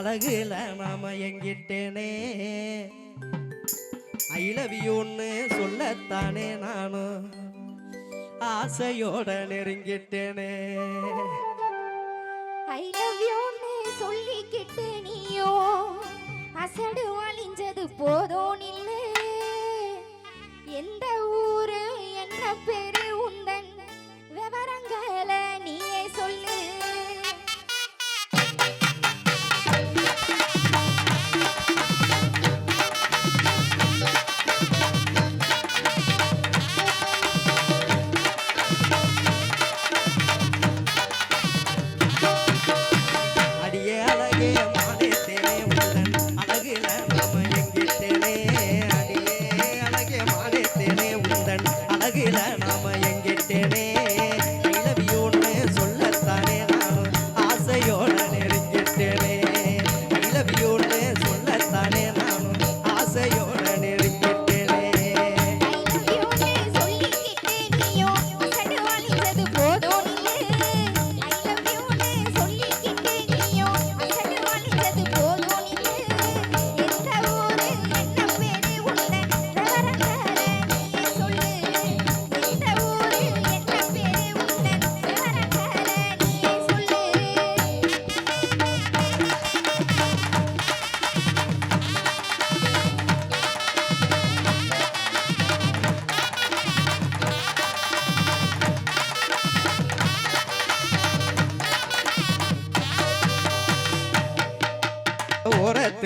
அழகுல நாம எங்கிட்டேனே. I love யூன்னு சொல்லத்தானே நானும். ஆசையோட நெருங்கிட்டேனே.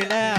Yeah.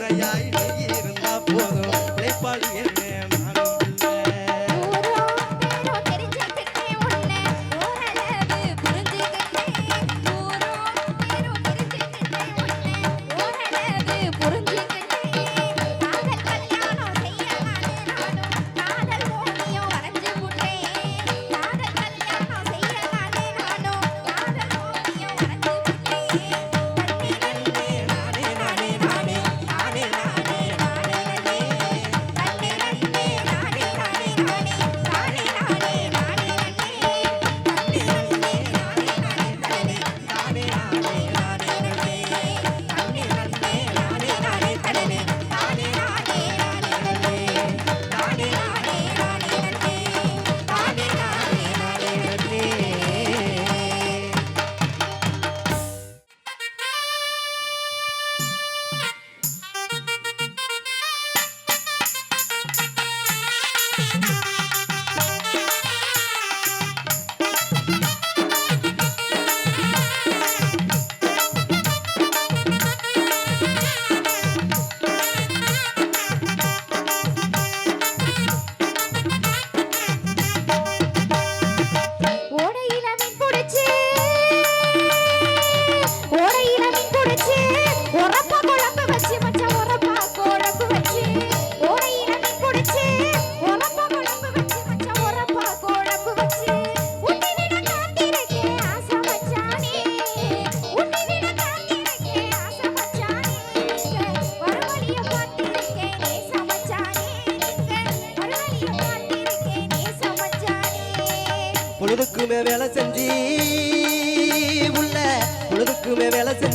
உரையாய் பொழுதுக்குமே வேலை செஞ்சு உள்ள பொழுதுக்குமே வேலை செஞ்சு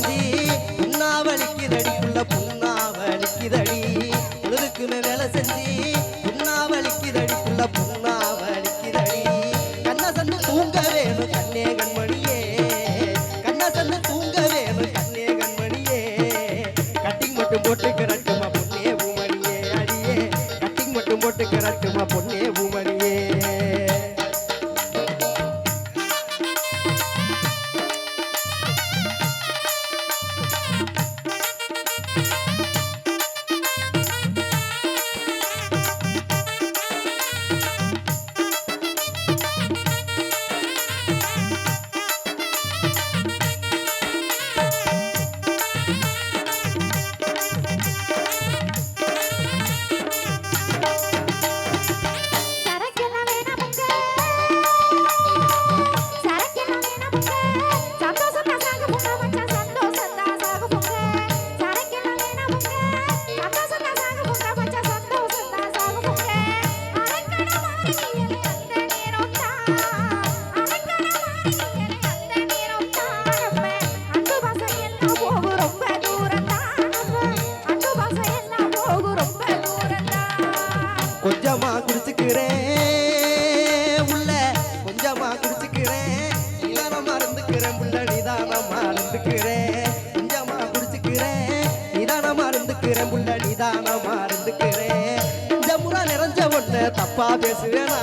புள்ள நிதானமா இருந்துக்கிறேன் நெஞ்ச முறை நிறைஞ்ச ஒண்ணு தப்பா பேசுவேனா.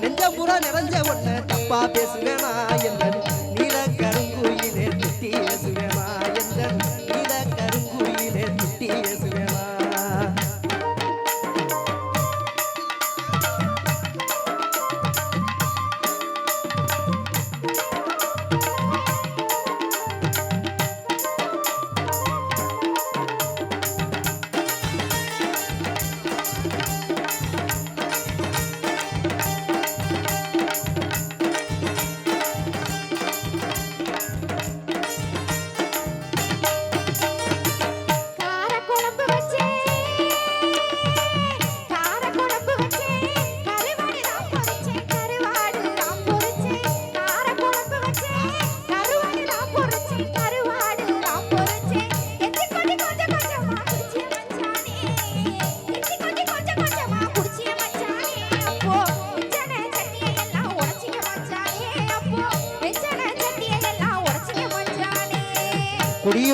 நெஞ்ச முறை நிறைஞ்ச ஒண்ணு தப்பா பேசுவேனா.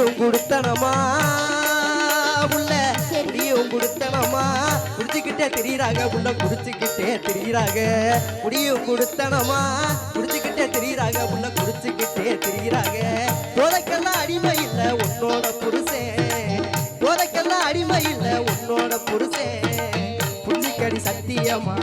நீயும் கொடுத்தனமா? உள்ள நீயும் கொடுத்தனமா? குடிச்சுக்கிட்டே தெரியுறாங்க உள்ள குடிச்சுக்கிட்டே தெரியுறாங்க முடியும் கொடுத்தனமா? குடிச்சுக்கிட்டே தெரியுறாங்க உள்ள குடிச்சுக்கிட்டே தெரியுறாங்க போதைக்கெல்லாம் அடிமை இல்லை உன்னோட புருஷே. போதைக்கெல்லாம் அடிமை இல்லை உன்னோட புருஷே. புள்ளிக்கடி சத்தியமா?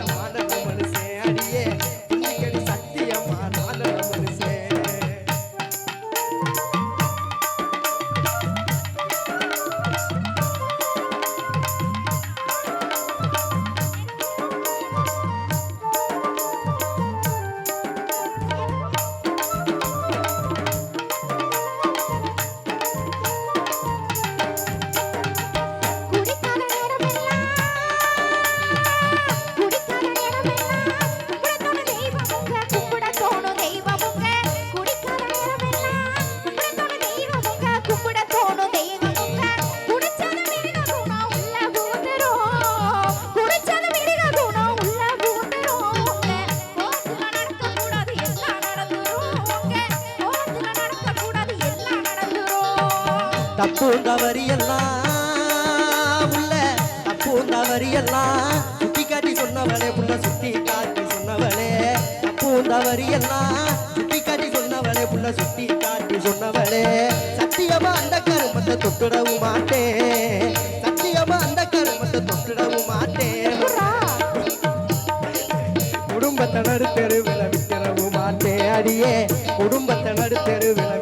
தப்புந்தவரியெல்லாம் உள்ள தப்புந்தவரியெல்லாம் சுட்டி காட்டி சொன்னவளே உள்ள சுட்டி காட்டி சொன்னவளே. தப்புந்தவரியெல்லாம் சுட்டி காட்டி சொன்னவளே உள்ள சுட்டி காட்டி சொன்னவளே. சத்தியமா அந்த கருமத்தை தொட்டுடவும் மாட்டேன். சத்தியமா அந்த கருமத்தை தொட்டுடவும் மாட்டேன். குடும்பத்தை நடுத்தெருவில் விட்டுறவும் மாட்டேன். அடியே குடும்பத்தை நடுத்தெருவில்